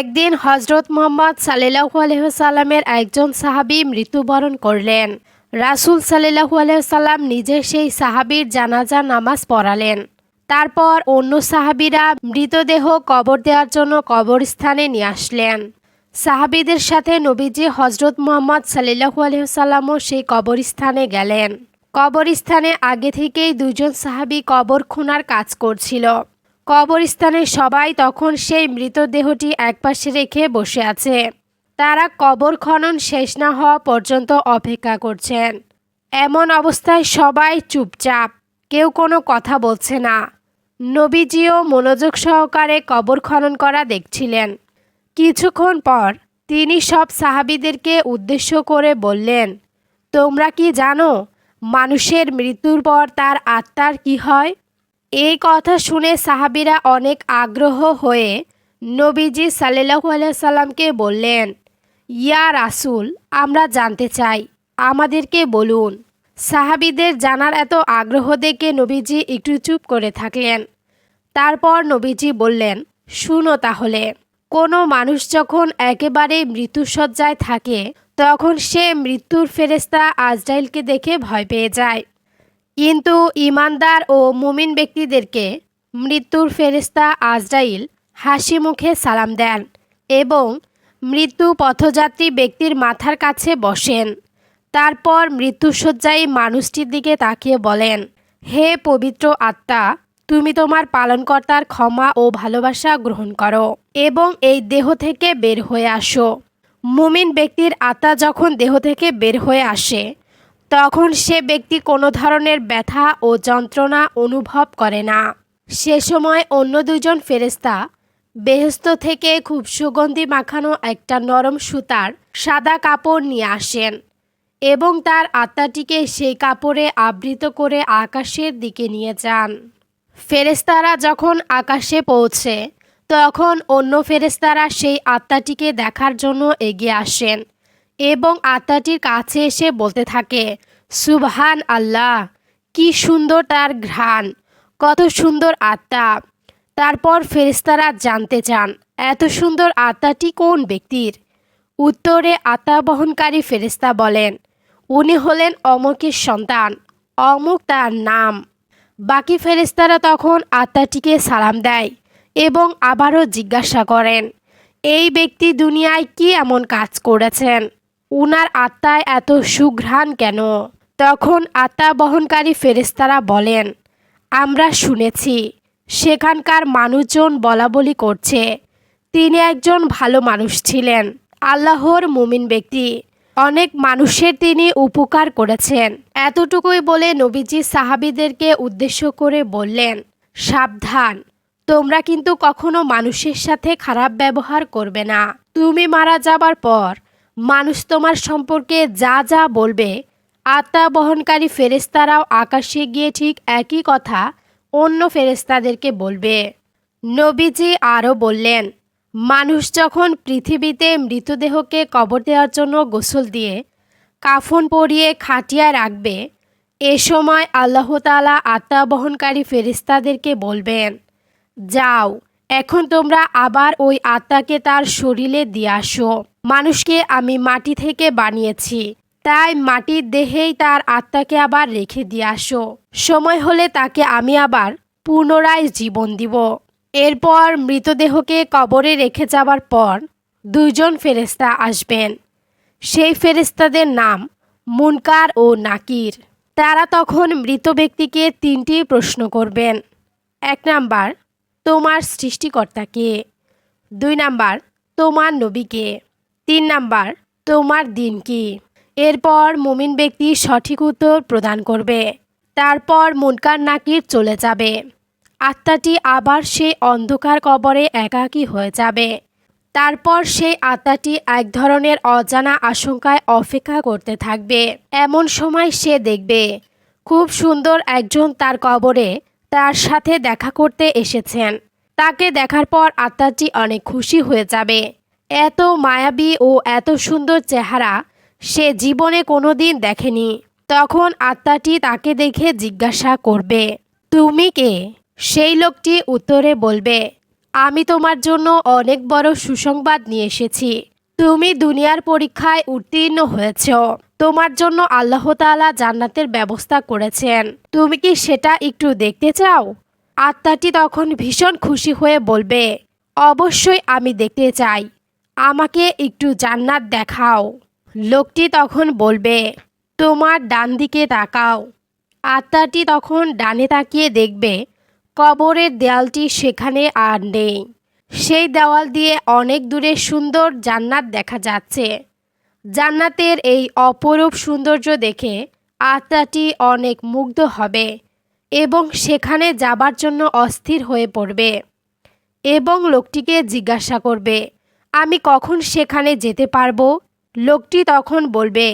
একদিন হজরত মোহাম্মদ সাল্লাহু আলহামের একজন সাহাবি মৃত্যুবরণ করলেন। রাসুল সাল্লাহু আলহাম নিজে সেই সাহাবির জানাজা নামাজ পড়ালেন। তারপর অন্য সাহাবিরা মৃতদেহ কবর দেওয়ার জন্য কবরস্থানে নিয়ে আসলেন। সাহাবিদের সাথে নবীজি হজরত মোহাম্মদ সাল্লাহু আলহামও সেই কবরস্থানে গেলেন। কবরস্থানে আগে থেকেই দুজন সাহাবি কবর খোনার কাজ করছিল। কবরস্থানে সবাই তখন সেই মৃতদেহটি একপাশে রেখে বসে আছে। তারা কবর খনন শেষ না হওয়া পর্যন্ত অপেক্ষা করছেন। এমন অবস্থায় সবাই চুপচাপ, কেউ কোনো কথা বলছে না। নবীজিও মনোযোগ সহকারে কবর খনন করা দেখছিলেন। কিছুক্ষণ পর তিনি সব সাহাবিদেরকে উদ্দেশ্য করে বললেন, তোমরা কি জানো মানুষের মৃত্যুর পর তার আত্মার কি হয়? এই কথা শুনে সাহাবিরা অনেক আগ্রহ হয়ে নবীজি সাল্লাহু সাল্লামকে বললেন, ইয়া রাসুল, আমরা জানতে চাই, আমাদেরকে বলুন। সাহাবিদের জানার এত আগ্রহ দেখে নবীজি একটু চুপ করে থাকলেন। তারপর নবীজি বললেন, শুনো তাহলে, কোনো মানুষ যখন একেবারে মৃত্যুসজ্জায় থাকে, তখন সে মৃত্যুর ফেরেস্তা আজরাইলকে দেখে ভয় পেয়ে যায়। কিন্তু ইমানদার ও মুমিন ব্যক্তিদেরকে মৃত্যুর ফেরেস্তা আজরাইল হাসি মুখে সালাম দেন এবং মৃত্যু পথযাত্রী ব্যক্তির মাথার কাছে বসেন। তারপর মৃত্যুসজ্জায়ী মানুষটির দিকে তাকিয়ে বলেন, হে পবিত্র আত্মা, তুমি তোমার পালনকর্তার ক্ষমা ও ভালোবাসা গ্রহণ করো এবং এই দেহ থেকে বের হয়ে আসো। মুমিন ব্যক্তির আত্মা যখন দেহ থেকে বের হয়ে আসে তখন সে ব্যক্তি কোনো ধরনের ব্যথা ও যন্ত্রণা অনুভব করে না। সে সময় অন্য দুজন ফেরেস্তা বেহস্ত থেকে খুব সুগন্ধি মাখানো একটা নরম সুতার সাদা কাপড় নিয়ে আসেন এবং তার আত্মাটিকে সেই কাপড়ে আবৃত করে আকাশের দিকে নিয়ে যান। ফেরেস্তারা যখন আকাশে পৌঁছে, তখন অন্য ফেরেস্তারা সেই আত্মাটিকে দেখার জন্য এগিয়ে আসেন। এবং আত্মাটির কাছে এসে বলতে থাকে সুবহান আল্লাহ কি সুন্দর তার ঘ্রাণ, কত সুন্দর আত্মা। তারপর ফেরেস্তারা জানতে চান, এত সুন্দর আত্মাটি কোন ব্যক্তির? উত্তরে আত্মা বহনকারী ফেরেস্তা বলেন, উনি হলেন অমকের সন্তান, অমুক তার নাম। বাকি ফেরেস্তারা তখন আত্মাটিকে সালাম দেয় এবং আবারও জিজ্ঞাসা করেন, এই ব্যক্তি দুনিয়ায় কি এমন কাজ করেছেন? উনার আত্মায় এত সুঘ্রাণ কেন? তখন আত্মা বহনকারী ফেরেস্তারা বলেন, আমরা শুনেছি, সেখানকার মানুষজন বলাবলি করছে, তিনি একজন ভালো মানুষ ছিলেন, আল্লাহর মুমিন ব্যক্তি। অনেক মানুষের তিনি উপকার করেছেন। এতটুকুই বলে নবীজি সাহাবিদেরকে উদ্দেশ্য করে বললেন, সাবধান, তোমরা কিন্তু কখনো মানুষের সাথে খারাপ ব্যবহার করবে না। তুমি মারা যাবার পর মানুষ তোমার সম্পর্কে যা যা বলবে আত্মা বহনকারী ফেরেস্তারাও আকাশে গিয়ে ঠিক একই কথা অন্য ফেরেস্তাদেরকে বলবে। নবীজি আরও বললেন, মানুষ যখন পৃথিবীতে মৃতদেহকে কবর দেওয়ার জন্য গোসল দিয়ে কাফন পরিয়ে খাটিয়ায় রাখবে, এ সময় আল্লাহ তালা আত্মা বহনকারী ফেরিস্তাদেরকে বলবেন, যাও এখন তোমরা আবার ওই আত্মাকে তার শরীরে দিয়ে আসো। মানুষকে আমি মাটি থেকে বানিয়েছি। তাই মাটির দেহেই তার আত্মাকে আবার রেখে দিয়ে আসো। সময় হলে তাকে আমি আবার পুনরায় জীবন দিব। এরপর মৃতদেহকে কবরে রেখে যাবার পর দুইজন ফেরেস্তা আসবেন। সেই ফেরেস্তাদের নাম মুনকার ও নাকির। তারা তখন মৃত ব্যক্তিকে তিনটি প্রশ্ন করবেন। এক নাম্বার তোমার সৃষ্টিকর্তাকে। দুই নাম্বার, তোমার নবীকে। তিন নাম্বার, তোমার দিন কি এরপর মুমিন ব্যক্তি সঠিক উত্তর প্রদান করবে। তারপর মুনকার নাকির চলে যাবে। আত্মাটি আবার সেই অন্ধকার কবরে একাকী হয়ে যাবে। তারপর সেই আত্মাটি এক ধরনের অজানা আশঙ্কায় অপেক্ষা করতে থাকবে। এমন সময় সে দেখবে, খুব সুন্দর একজন তার কবরে তার সাথে দেখা করতে এসেছেন। তাকে দেখার পর আত্মাটি অনেক খুশি হয়ে যাবে। এত মায়াবী ও এত সুন্দর চেহারা সে জীবনে কোনো দিন দেখেনি। তখন আত্মাটি তাকে দেখে জিজ্ঞাসা করবে, তুমি কে? সেই লোকটি উত্তরে বলবে, আমি তোমার জন্য অনেক বড় সুসংবাদ নিয়ে এসেছি। তুমি দুনিয়ার পরীক্ষায় উত্তীর্ণ হয়েছ। তোমার জন্য আল্লাহ তাআলা জান্নাতের ব্যবস্থা করেছেন। তুমি কি সেটা একটু দেখতে চাও? আত্মাটি তখন ভীষণ খুশি হয়ে বলবে, অবশ্যই আমি দেখতে চাই। আমাকে একটু জান্নাত দেখাও। লোকটি তখন বলবে, তোমার ডান দিকে তাকাও। আত্মাটি তখন ডানে তাকিয়ে দেখবে, কবরের দেয়ালটি সেখানে আর নেই। সেই দেওয়াল দিয়ে অনেক দূরে সুন্দর জান্নাত দেখা যাচ্ছে। জান্নাতের এই অপরূপ সৌন্দর্য দেখে আত্মাটি অনেক মুগ্ধ হবে এবং সেখানে যাবার জন্য অস্থির হয়ে পড়বে এবং লোকটিকে জিজ্ঞাসা করবে, আমি কখন সেখানে যেতে পারব? লোকটি তখন বলবে,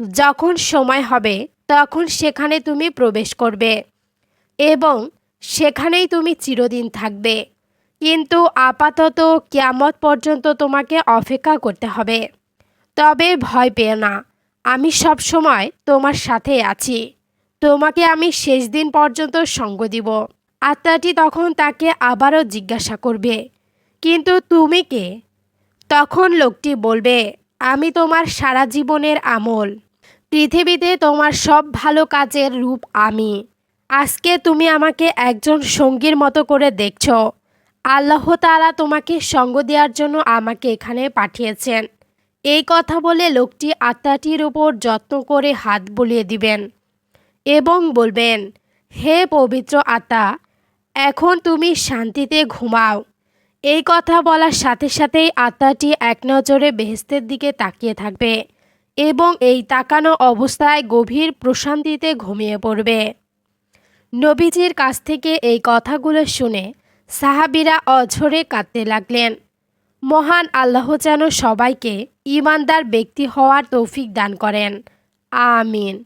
যখন সময় হবে, তখন সেখানে তুমি প্রবেশ করবে এবং সেখানেই তুমি চিরদিন থাকবে। কিন্তু আপাতত কিয়ামত পর্যন্ত তোমাকে অপেক্ষা করতে হবে। তবে ভয় পেও না। আমি সব সময় তোমার সাথে আছি। তোমাকে আমি শেষ দিন পর্যন্ত সঙ্গ দিব। আত্মাটি তখন তাকে আবারও জিজ্ঞাসা করবে, কিন্তু তুমি কে? তখন লোকটি বলবে, আমি তোমার সারা জীবনের আমল। পৃথিবীতে তোমার সব ভালো কাজের রূপ আমি। আজকে তুমি আমাকে একজন সঙ্গীর মতো করে দেখছ। আল্লাহ তাআলা তোমাকে সঙ্গ দেওয়ার জন্য আমাকে এখানে পাঠিয়েছেন। এই কথা বলে লোকটি আত্মাটির উপর যত্ন করে হাত বুলিয়ে দিবেন এবং বলবেন, হে পবিত্র আত্মা, এখন তুমি শান্তিতে ঘুমাও। এই কথা বলার সাথে সাথেই আত্মাটি এক নজরে বেহেস্তের দিকে তাকিয়ে থাকবে এবং এই তাকানো অবস্থায় গভীর প্রশান্তিতে ঘুমিয়ে পড়বে। নবীজির কাছ থেকে এই কথাগুলো শুনে সাহাবিরা অঝরে কাঁদতে লাগলেন। মহান আল্লাহ যেন সবাইকে ইমানদার ব্যক্তি হওয়ার তৌফিক দান করেন। আমিন।